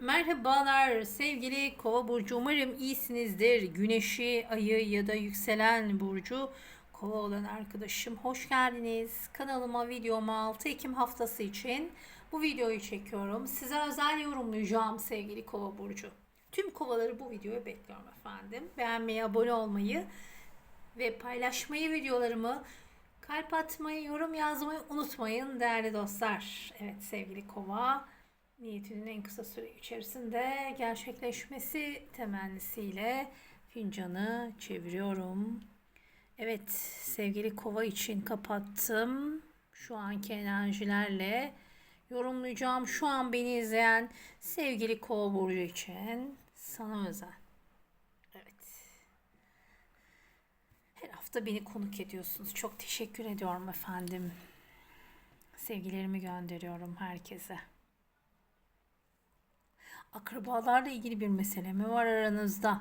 Merhabalar sevgili Kova burcu. Umarım iyisinizdir. Güneşi, ayı ya da yükselen burcu Kova olan arkadaşım hoş geldiniz. Kanalıma videoma 6 Ekim haftası için bu videoyu çekiyorum. Size özel yorumlayacağım sevgili Kova burcu. Tüm kovaları bu videoya bekliyorum efendim. Beğenmeyi, abone olmayı ve paylaşmayı videolarımı kalp atmayı, yorum yazmayı unutmayın değerli dostlar. Evet sevgili Kova niyetinin en kısa süre içerisinde gerçekleşmesi temennisiyle fincanı çeviriyorum. Evet sevgili kova için kapattım. Şu anki enerjilerle yorumlayacağım. Şu an beni izleyen sevgili kova burcu için sana özel. Evet. Her hafta beni konuk ediyorsunuz. Çok teşekkür ediyorum efendim. Sevgilerimi gönderiyorum herkese. Akrabalarla ilgili bir mesele mi var aranızda?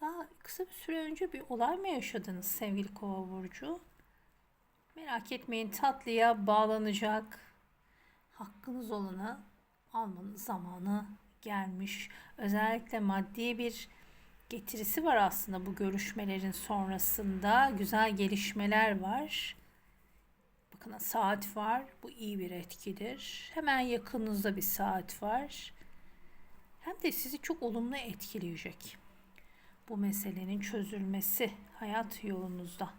Daha kısa bir süre önce bir olay mı yaşadınız sevgili kova burcu? Merak etmeyin tatlıya bağlanacak. Hakkınız olanı almanın zamanı gelmiş. Özellikle maddi bir getirisi var aslında bu görüşmelerin sonrasında. Güzel gelişmeler var. Bakın saat var. Bu iyi bir etkidir. Hemen yakınınızda bir saat var hem de sizi çok olumlu etkileyecek. Bu meselenin çözülmesi hayat yolunuzda.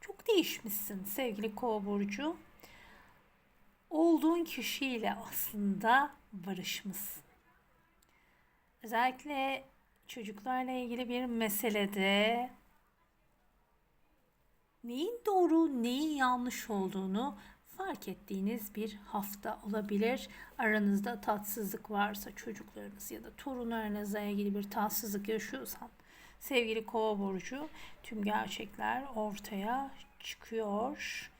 Çok değişmişsin sevgili Kova burcu. Olduğun kişiyle aslında barışmışsın. Özellikle çocuklarla ilgili bir meselede neyin doğru, neyin yanlış olduğunu fark ettiğiniz bir hafta olabilir. Aranızda tatsızlık varsa çocuklarınız ya da torunlarınızla ilgili bir tatsızlık yaşıyorsan sevgili kova burcu tüm gerçekler ortaya çıkıyor.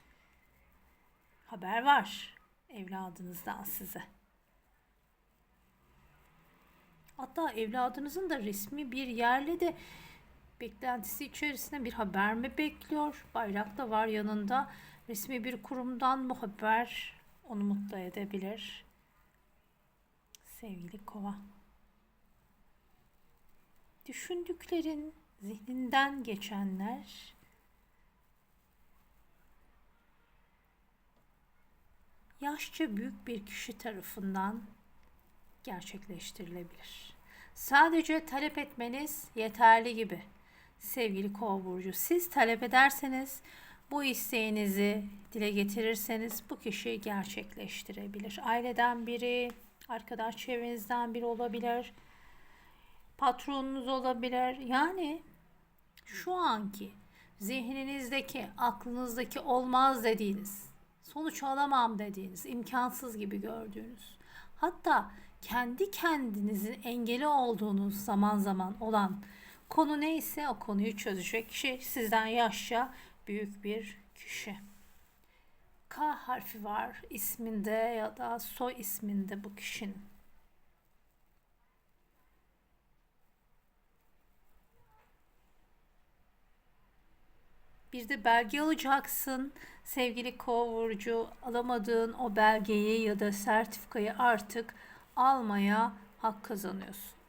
Haber var evladınızdan size. Hatta evladınızın da resmi bir yerle de beklentisi içerisinde bir haber mi bekliyor? Bayrak da var yanında resmi bir kurumdan bu haber onu mutlu edebilir. Sevgili kova. Düşündüklerin, zihninden geçenler yaşça büyük bir kişi tarafından gerçekleştirilebilir. Sadece talep etmeniz yeterli gibi. Sevgili Kova burcu, siz talep ederseniz bu isteğinizi dile getirirseniz bu kişi gerçekleştirebilir. Aileden biri, arkadaş çevrenizden biri olabilir. Patronunuz olabilir. Yani şu anki zihninizdeki, aklınızdaki olmaz dediğiniz, sonuç alamam dediğiniz, imkansız gibi gördüğünüz, hatta kendi kendinizin engeli olduğunuz zaman zaman olan konu neyse o konuyu çözecek kişi sizden yaşça büyük bir kişi. K harfi var isminde ya da soy isminde bu kişinin. Bir de belge alacaksın. Sevgili kovurcu alamadığın o belgeyi ya da sertifikayı artık almaya hak kazanıyorsun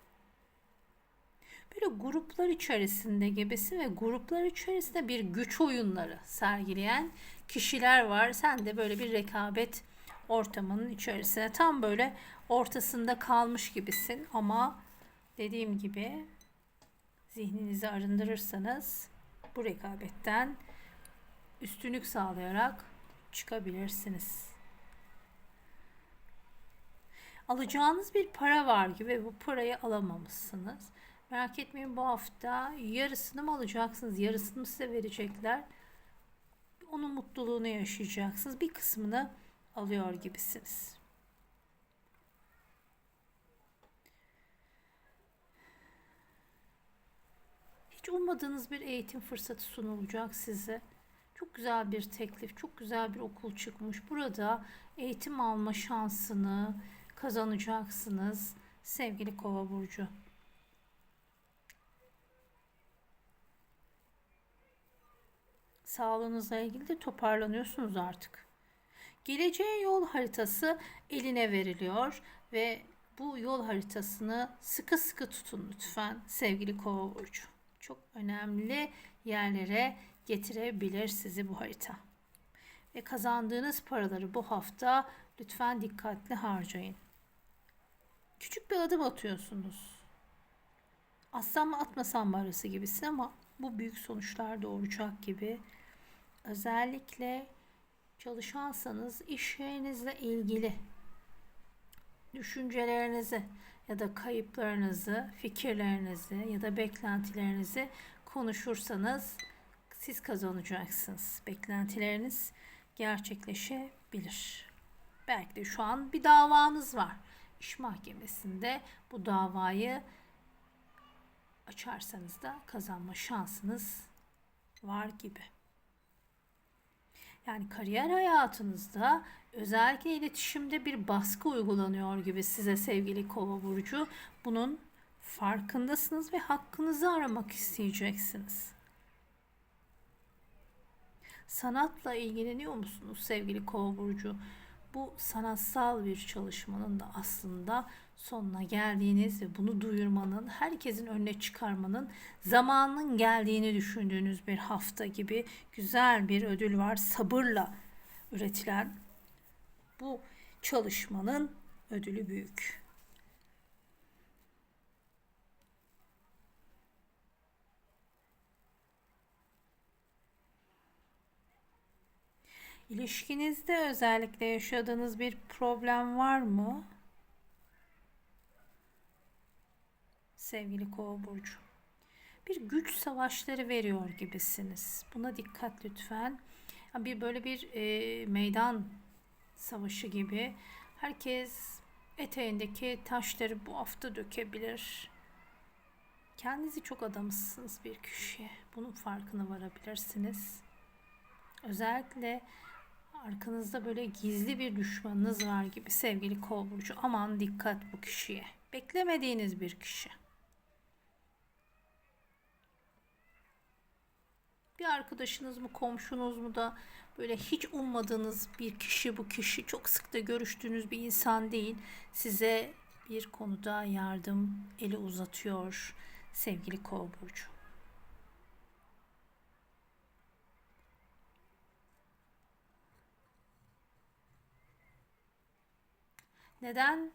böyle gruplar içerisinde gibisin ve gruplar içerisinde bir güç oyunları sergileyen kişiler var. Sen de böyle bir rekabet ortamının içerisine tam böyle ortasında kalmış gibisin ama dediğim gibi zihninizi arındırırsanız bu rekabetten üstünlük sağlayarak çıkabilirsiniz. Alacağınız bir para var gibi bu parayı alamamışsınız. Merak etmeyin bu hafta yarısını mı alacaksınız? Yarısını size verecekler. Onun mutluluğunu yaşayacaksınız. Bir kısmını alıyor gibisiniz. Hiç ummadığınız bir eğitim fırsatı sunulacak size. Çok güzel bir teklif, çok güzel bir okul çıkmış. Burada eğitim alma şansını kazanacaksınız sevgili Kova burcu. Sağlığınızla ilgili de toparlanıyorsunuz artık. Geleceğe yol haritası eline veriliyor ve bu yol haritasını sıkı sıkı tutun lütfen sevgili kova burcu. Çok önemli yerlere getirebilir sizi bu harita. Ve kazandığınız paraları bu hafta lütfen dikkatli harcayın. Küçük bir adım atıyorsunuz. Atsam mı atmasam mı arası gibisin ama bu büyük sonuçlar doğuracak gibi. Özellikle çalışansanız iş yerinizle ilgili düşüncelerinizi ya da kayıplarınızı, fikirlerinizi ya da beklentilerinizi konuşursanız siz kazanacaksınız. Beklentileriniz gerçekleşebilir. Belki de şu an bir davanız var. İş mahkemesinde bu davayı açarsanız da kazanma şansınız var gibi. Yani kariyer hayatınızda özellikle iletişimde bir baskı uygulanıyor gibi size sevgili kova burcu. Bunun farkındasınız ve hakkınızı aramak isteyeceksiniz. Sanatla ilgileniyor musunuz sevgili kova burcu? Bu sanatsal bir çalışmanın da aslında sonuna geldiğiniz ve bunu duyurmanın, herkesin önüne çıkarmanın zamanının geldiğini düşündüğünüz bir hafta gibi güzel bir ödül var. Sabırla üretilen bu çalışmanın ödülü büyük. İlişkinizde özellikle yaşadığınız bir problem var mı? Sevgili Kova burcu. Bir güç savaşları veriyor gibisiniz. Buna dikkat lütfen. Bir böyle bir e, meydan savaşı gibi. Herkes eteğindeki taşları bu hafta dökebilir. Kendinizi çok adamısınız bir kişiye. Bunun farkına varabilirsiniz. Özellikle arkanızda böyle gizli bir düşmanınız var gibi sevgili kova burcu. Aman dikkat bu kişiye. Beklemediğiniz bir kişi. Bir arkadaşınız mı, komşunuz mu da böyle hiç ummadığınız bir kişi bu kişi çok sık da görüştüğünüz bir insan değil. Size bir konuda yardım eli uzatıyor sevgili kova burcu. Neden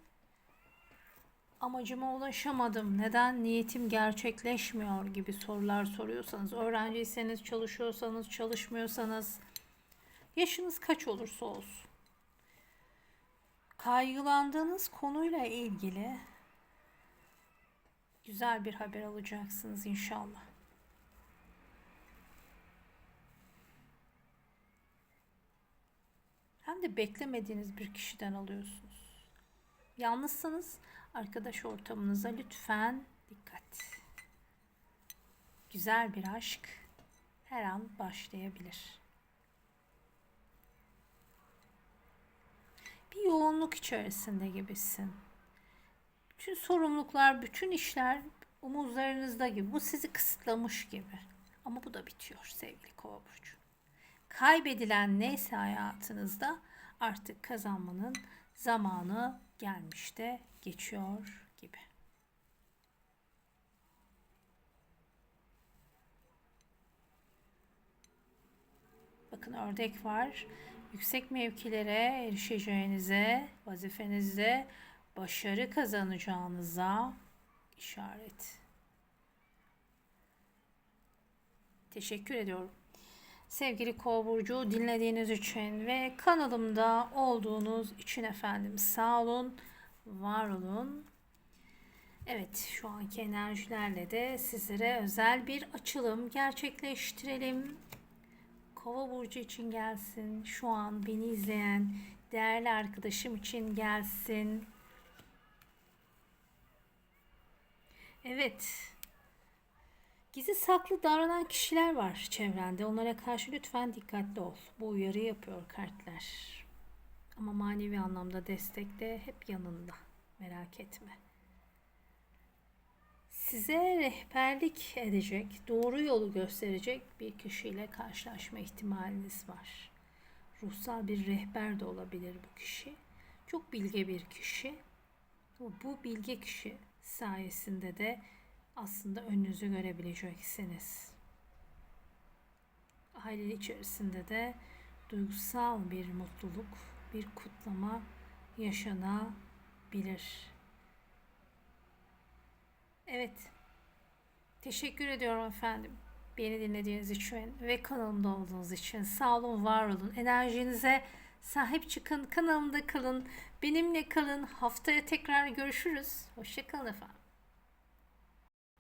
amacıma ulaşamadım, neden niyetim gerçekleşmiyor gibi sorular soruyorsanız, öğrenciyseniz, çalışıyorsanız, çalışmıyorsanız, yaşınız kaç olursa olsun, kaygılandığınız konuyla ilgili güzel bir haber alacaksınız inşallah. Hem de beklemediğiniz bir kişiden alıyorsunuz. Yalnızsanız arkadaş ortamınıza lütfen dikkat. Güzel bir aşk her an başlayabilir. Bir yoğunluk içerisinde gibisin. Bütün sorumluluklar, bütün işler omuzlarınızda gibi. Bu sizi kısıtlamış gibi. Ama bu da bitiyor sevgili Kova burcu. Kaybedilen neyse hayatınızda artık kazanmanın zamanı gelmiş de geçiyor gibi. Bakın ördek var. Yüksek mevkilere erişeceğinize, vazifenizde başarı kazanacağınıza işaret. Teşekkür ediyorum. Sevgili Kova Burcu dinlediğiniz için ve kanalımda olduğunuz için efendim sağ olun, var olun. Evet şu anki enerjilerle de sizlere özel bir açılım gerçekleştirelim. Kova Burcu için gelsin. Şu an beni izleyen değerli arkadaşım için gelsin. Evet. Gizli saklı davranan kişiler var çevrende. Onlara karşı lütfen dikkatli ol. Bu uyarı yapıyor kartlar. Ama manevi anlamda destek de hep yanında. Merak etme. Size rehberlik edecek, doğru yolu gösterecek bir kişiyle karşılaşma ihtimaliniz var. Ruhsal bir rehber de olabilir bu kişi. Çok bilge bir kişi bu bilge kişi sayesinde de aslında önünüzü görebileceksiniz. Aile içerisinde de duygusal bir mutluluk, bir kutlama yaşanabilir. Evet. Teşekkür ediyorum efendim. Beni dinlediğiniz için ve kanalımda olduğunuz için. Sağ olun, var olun. Enerjinize sahip çıkın. Kanalımda kalın. Benimle kalın. Haftaya tekrar görüşürüz. Hoşçakalın efendim.